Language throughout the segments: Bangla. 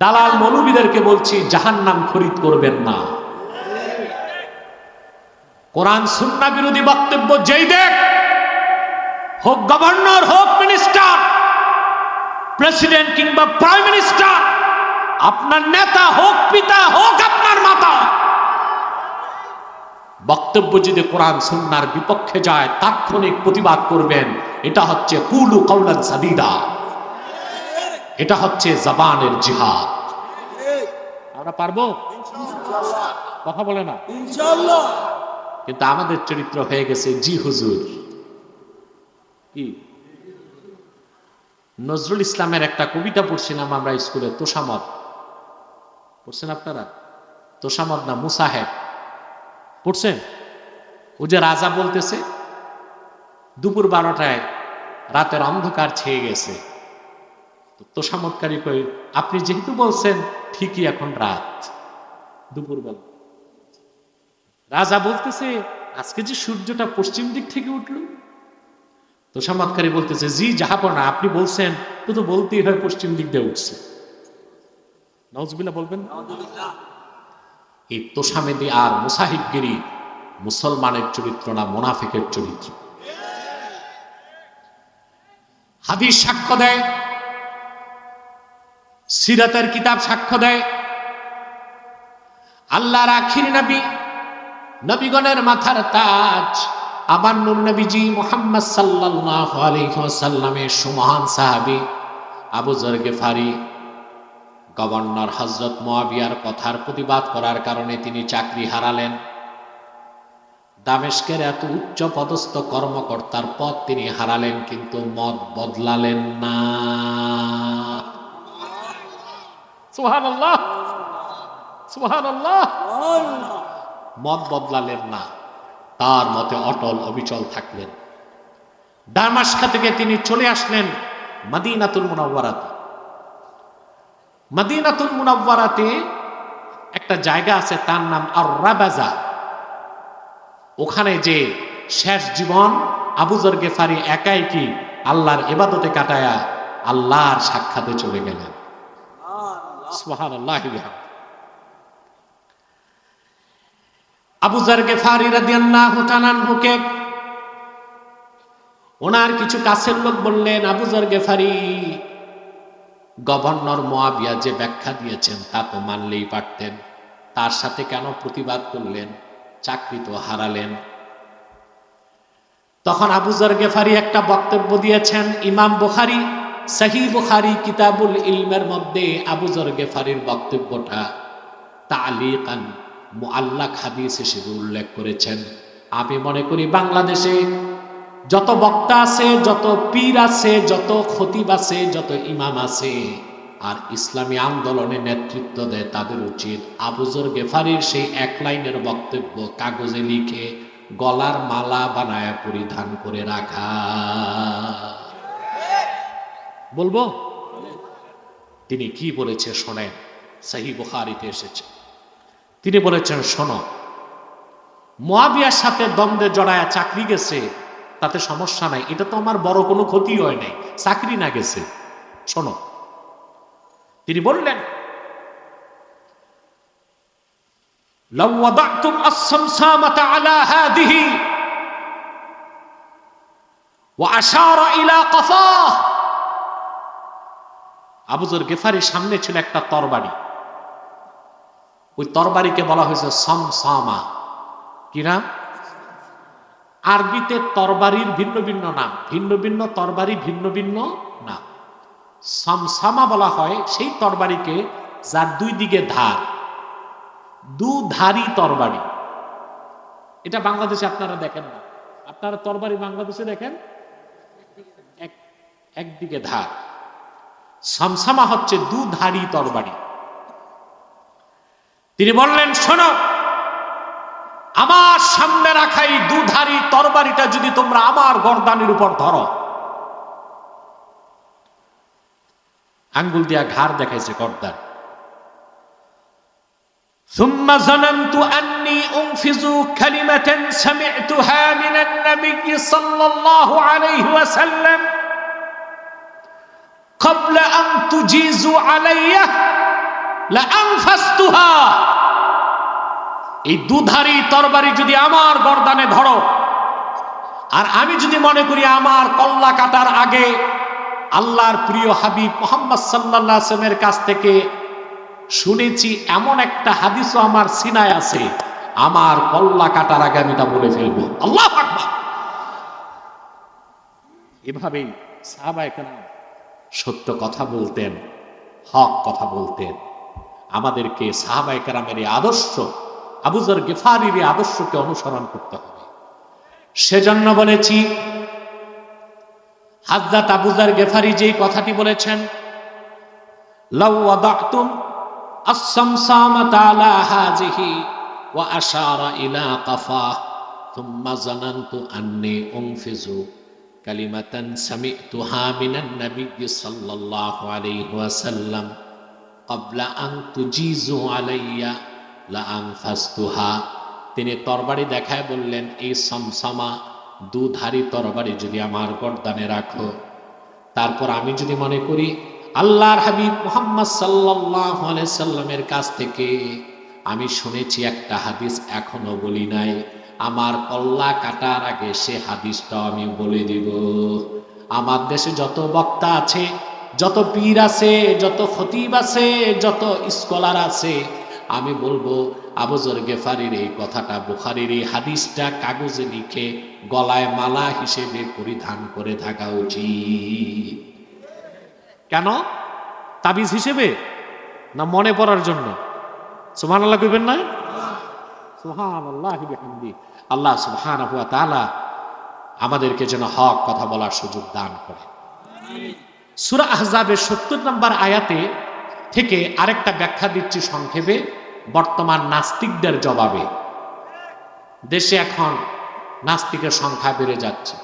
দালাল মৌলবীদেরকে বলছি, জাহান্নাম খরিদ করবেন না। কোরআন সুন্না বিরোধী বক্তব্য যেই দেখ, হোক গভর্নর, হোক মিনিস্টার, প্রেসিডেন্ট কিংবা প্রাইম মিনিস্টার, আপনার নেতা হোক পিতা, হোক আপনার মাতা, বক্তব্য যদি কোরআন সুন্নার বিপক্ষে যায়, তাৎক্ষণিক প্রতিবাদ করবেন, এটা হচ্ছে কুলু কৌলান সাদিদা। এটা হচ্ছে জবানের জিহাদ। আমরা পারব? কথা বলে না। কিন্তু আমাদের চরিত্র হয়ে গেছে জি হুজুর। কি? নজরুল ইসলামের একটা কবিতা পড়ছিলাম আমরা স্কুলে তোষামদ। পড়ছেন আপনারা? তোষামদ না মুসাহেব পড়ছেন? ও যে রাজা বলতেছে দুপুর বারোটায় রাতের অন্ধকার ছেয়ে গেছে। তো তোষামতকারী কই আপনি যেহেতু বলছেন, ঠিকই এখন রাত। দুপুরবেলা। রাজা বলতেছে, আজকে যে সূর্যটা পশ্চিম দিক থেকে উঠল। তো সামাদকারী বলতেছে, জি জাহাপনা আপনি বলছেন, তো তো বলতেই হয় পশ্চিম দিক দিয়ে উঠছে। নজবিল্লা বলবেন? এই তোষামেদি আর মুসাহিবগিরি মুসলমানের চরিত্র না, মোনাফিকের চরিত্র। হাদিস সাক্ষ্য দেয় সিরাতের কিতাব সাক্ষ্য দেয়। আল্লাহর আখির নবী, নবীগণের মাথার তাজ আবার নূর নবীজি মোহাম্মদ সাল্লাল্লাহু আলাইহি ওয়াসাল্লামের সুমহান সাহাবী আবু জর গেফারি। গভর্নর হজরত মোয়াবিয়ার কথার প্রতিবাদ করার কারণে তিনি চাকরি হারালেন। দামেস্কের এত উচ্চ পদস্থ কর্মকর্তার পদ তিনি হারালেন, কিন্তু মত বদলালেন না। মত বদলালেন না। তার মতে অটল অবিচল থাকলেন। দামাস্কা থেকে তিনি চলে আসলেন মাদিনাতুল মুনাওয়ারাতে। মাদিনাতুল মুনাওয়ারাতে একটা জায়গা আছে, তার নাম আর রাবাজা ওখানে যে শেষ জীবন আবুজর গেফারি একাই কি আল্লাহর এবাদতে কাটায়া আল্লাহর সাক্ষাতে চলে গেলেন। ওনার কিছু কাছের লোক বললেন, Abu Zar Ghifari governor Muawiya যে ব্যাখ্যা দিয়েছেন তা তো মানলেই পারতেন। তার সাথে কেন প্রতিবাদ করলেন? চাকরি তো হারালেন। তখন আবুজার গেফারি একটা বক্তব্য দিয়েছেন, ইমাম বুখারি সহি বুখারি কিতাবুল ইলমের মধ্যে আবু জর গেফারির বক্তব্যটা তালিকান মুআল্লাক হাদিস হিসেবে উল্লেখ করেছেন। আমি মনে করি বাংলাদেশে যত বক্তা আছে, যত পীর আছে, যত খতিব আছে, যত ইমাম আছে, আর ইসলামী আন্দোলনে নেতৃত্ব দেয় তাদের উচিত আবুজর গেফারির সেই এক লাইনের বক্তব্য কাগজে লিখে গলার মালা বানায় পরিধান করে রাখা। বলবো তিনি কি বলেছে শোনেন সাহি বুখারিতে এসেছে তিনি বলেছেন শোনো মোয়াবিয়ার সাথে দ্বন্দ্বে জড়ায়া চাকরি গেছে তাতে সমস্যা নাই এটা তো আমার বড় কোনো ক্ষতি হয় নাই চাকরি না গেছে শোনো তিনি বললেন لو وضعتم الصمصامة على هذه وأشار إلى قفاه আবুজর গেফারির সামনে ছিল একটা তরবারি। ওই তরবারিকে বলা হয়েছে সমসামা। কি নাম? আরবিতে তরবারির ভিন্ন ভিন্ন নাম। ভিন্ন ভিন্ন তরবারি, ভিন্ন ভিন্ন নাম। সমসামা বলা হয় সেই তরবারিকে যার দুই দিকে ধার। দু ধারি তরবারি। এটা বাংলাদেশে আপনারা দেখেন না। আপনারা তরবারি বাংলাদেশে দেখেন? এক একদিকে ধার। সামসামা হচ্ছে দুধারি তরবারি তিনি বললেন শোনো আমার সামনে রাখা এই দুধারি তরবারিটা যদি তোমরা আমার গরদানের উপর ধরো আঙ্গুল দিয়া ঘাড় দেখাইছে গর্দান ثم ظننت أني أنفذ كلمة سمعتها من النبي صلى الله عليه وسلم এই দুধারি তরবারি যদি আমার গর্দানে ধরো, আর আমি যদি মনে করি আমার কল্লা কাটার আগে আল্লাহর প্রিয় হাবিব মোহাম্মদ সাল্লাহ আসলামের কাছ থেকে শুনেছি, এমন একটা হাদিসও আমার সিনায় আছে, আমার কল্লা কাটার আগে আমি তা বলে ফেলব। আল্লাহ এভাবেই সাহাবা কেনা সত্য কথা বলতেন হক কথা বলতেন আমাদেরকে সাহাবায়ে কেরামের এই আদর্শ আবুজর গেফারির এই আদর্শকে অনুসরণ করতে হবে সেজন্য বলেছি হাজরাত আবুজার গেফারি যেই কথাটি বলেছেন লাউ ওয়াদাতুম الصمصامة على هذه وأشار إلى قفاه ثم ظننت أني أنفذ কালিমাতান সামি তুহা মিনান নবী সাল্লাল্লাহু আলাইহি ওয়াসাল্লাম। ক্বাবলা আন তুজিজু আলাইয়া লা আনফাসতুহা। তিনি তরবারি দেখায় বললেন, এই সমসমা, দুধারী তরবারি যদি আমার গর্দানে রাখো। তারপর আমি যদি মনে করি, আল্লাহর হাবিব মোহাম্মদ সাল্লাহ সাল্লামের কাছ থেকে, আমি শুনেছি একটা হাদিস এখনও বলি নাই। আমার কল্লা কাটার আগে সে হাদিসটা আমি বলে দিব। আমার দেশে যত বক্তা আছে, যত পীর আছে, যত খতিব আছে, যত স্কলার আছে, আমি বলব আবুজর গেফারির এই কথাটা, বুখারির এই হাদিসটা কাগজে লিখে, গলায় মালা হিসেবে পরিধান করে থাকা উচিত। কেন? তাবিজ হিসেবে? না মনে পড়ার জন্য? সুহান আল্লাহ কইবেন না? সুহান আল্লাহ আল্লাহ সুহান তালা আমাদেরকে যেন হক কথা বলার সুযোগ দান করে। সুরা আহজাবের সত্তর নম্বর আয়াতে থেকে আরেকটা ব্যাখ্যা দিচ্ছি সংক্ষেপে, বর্তমান নাস্তিকদের জবাবে। দেশে এখন নাস্তিকের সংখ্যা বেড়ে যাচ্ছে।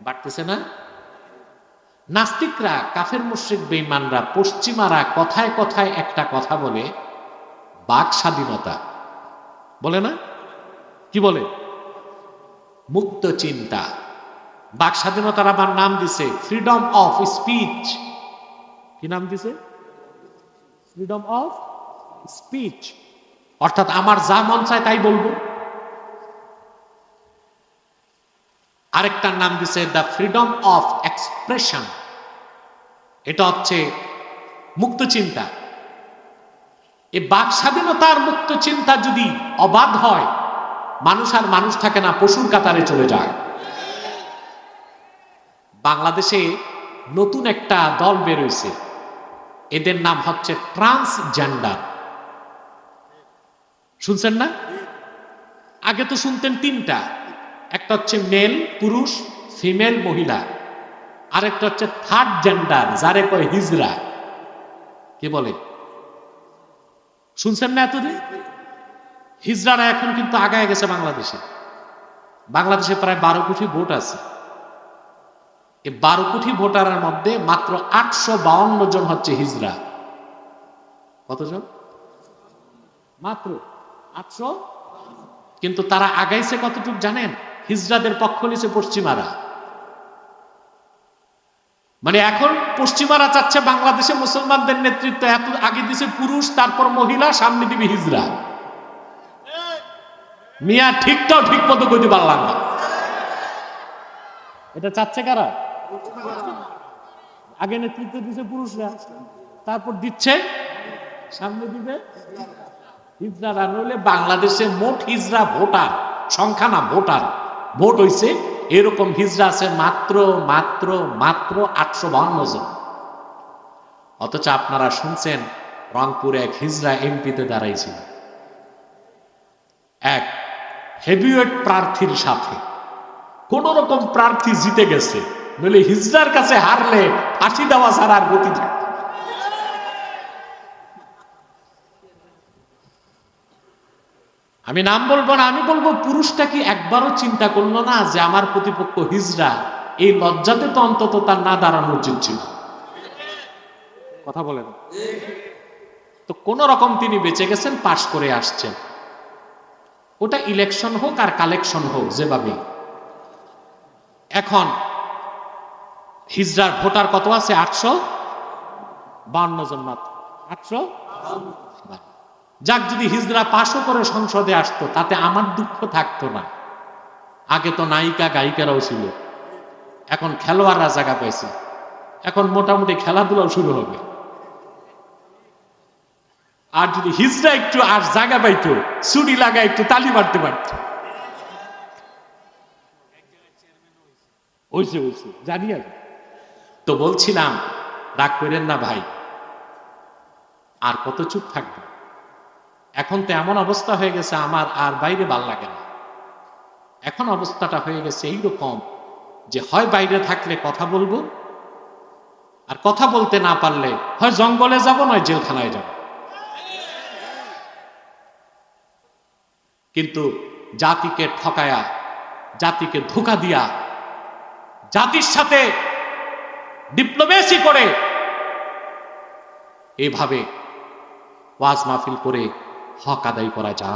বাড়তেছে না? নাস্তিকরা, কাফের, মুশ্রিক বেইমানরা পশ্চিমারা কথায় কথায় একটা কথা বলে, বাক স্বাধীনতা। বলে না? কি বলে? মুক্ত চিন্তা। বাক স্বাধীনতার আবার নাম দিছে ফ্রিডম অফ স্পিচ কি নাম দিছে? ফ্রিডম অফ স্পিচ অর্থাৎ আমার যা মন চায় তাই বলব। আরেকটার নাম দিছে দ্য ফ্রিডম অফ এক্সপ্রেশন এটা হচ্ছে মুক্ত চিন্তা। এই বাক স্বাধীনতার মুক্ত চিন্তা যদি অবাধ হয় মানুষ আর মানুষ থাকে না, পশুর কাতারে চলে যায়। বাংলাদেশে নতুন একটা দল বেরোইছে। এদের নাম হচ্ছে ট্রান্সজেন্ডার। শুনছেন না? আগে তো শুনতেন তিনটা। একটা হচ্ছে মেল, পুরুষ, ফিমেল, মহিলা। আরেকটা হচ্ছে থার্ড জেন্ডার, যারে কয় হিজরা কে বলে? শুনছেন না এতদিন হিজরারা এখন কিন্তু আগায় গেছে বাংলাদেশে। বাংলাদেশে প্রায় বারো কোটি ভোট আছে। এই বারো কোটি ভোটারের মধ্যে মাত্র আটশো বাউন্ন জন হচ্ছে হিজরা। কতজন? মাত্র আটশো। কিন্তু তারা আগাইছে কতটুকু জানেন? হিজরাদের পক্ষ নিছে পশ্চিমারা। মানে এখন পশ্চিমারা চাচ্ছে বাংলাদেশে মুসলমানদের নেতৃত্ব, এত আগে দিছে পুরুষ, তারপর মহিলা, সামনে দিবি হিজরা। মিয়া ঠিকটাও ঠিক মতো কইতে পারলাম না। এটা চাচ্ছে কারা? আগে নেতৃত্ব দিছে পুরুষরা, তারপর দিচ্ছে, সামনে দিবে। হিজড়ারা নইলে বাংলাদেশে মোট হিজড়া ভোটার, সংখ্যা না ভোটার, ভোট হইছে এরকম হিজড়া আছে মাত্র মাত্র মাত্র আটশো বাউন্ন জন। অথচ আপনারা শুনছেন রংপুরে এক হিজড়া এমপিতে দাঁড়াইছিল। এক হেভিওয়েট প্রার্থীর সাথে। কোন রকম প্রার্থী জিতে গেছে, নইলে হিজড়ার কাছে হারলে ফাঁসি দেওয়া ছাড়া আর গতি থাকত আমি নাম বলব না, আমি বলব পুরুষটা কি একবারও চিন্তা করল না যে আমার প্রতিপক্ষ হিজড়া? এই লজ্জাতে তো অন্তত তার না দাঁড়ানো উচিত ছিল। কথা বলেন। তো কোন রকম তিনি বেঁচে গেছেন, পাশ করে আসছেন। ওটা ইলেকশন হোক আর কালেকশন হোক যেভাবে। এখন হিজড়ার ভোটার কত আছে? আটশো বান্ন জন মাত্র। আটশো যাক, যদি হিজরা পাশও করে সংসদে আসতো, তাতে আমার দুঃখ থাকতো না। আগে তো নায়িকা, গায়িকারাও ছিল। এখন খেলোয়াড়রা জায়গা পাইছে। এখন মোটামুটি খেলাধুলাও শুরু হবে। আর যদি হিজরা একটু আর জায়গা পাইতো ছুরি লাগা একটু তালি মারতে পারত। ওইছে ওইছে জানি আর। তো বলছিলাম, রাগ করেন না ভাই। আর কত চুপ থাকবে। এখন তো এমন অবস্থা হয়ে গেছে, আমার আর বাইরে ভালো লাগে না। এখন অবস্থাটা হয়ে গেছে এইরকম যে হয় বাইরে থাকলে কথা বলব, আর কথা বলতে না পারলে হয় জঙ্গলে যাব, নয় জেলখানায় যাব। কিন্তু জাতিকে ঠকায়া, জাতিকে ধোকা দিয়া, জাতির সাথে ডিপ্লোমেসি করে এভাবে ওয়াজ মাহফিল করে হক আদায় করা যায়।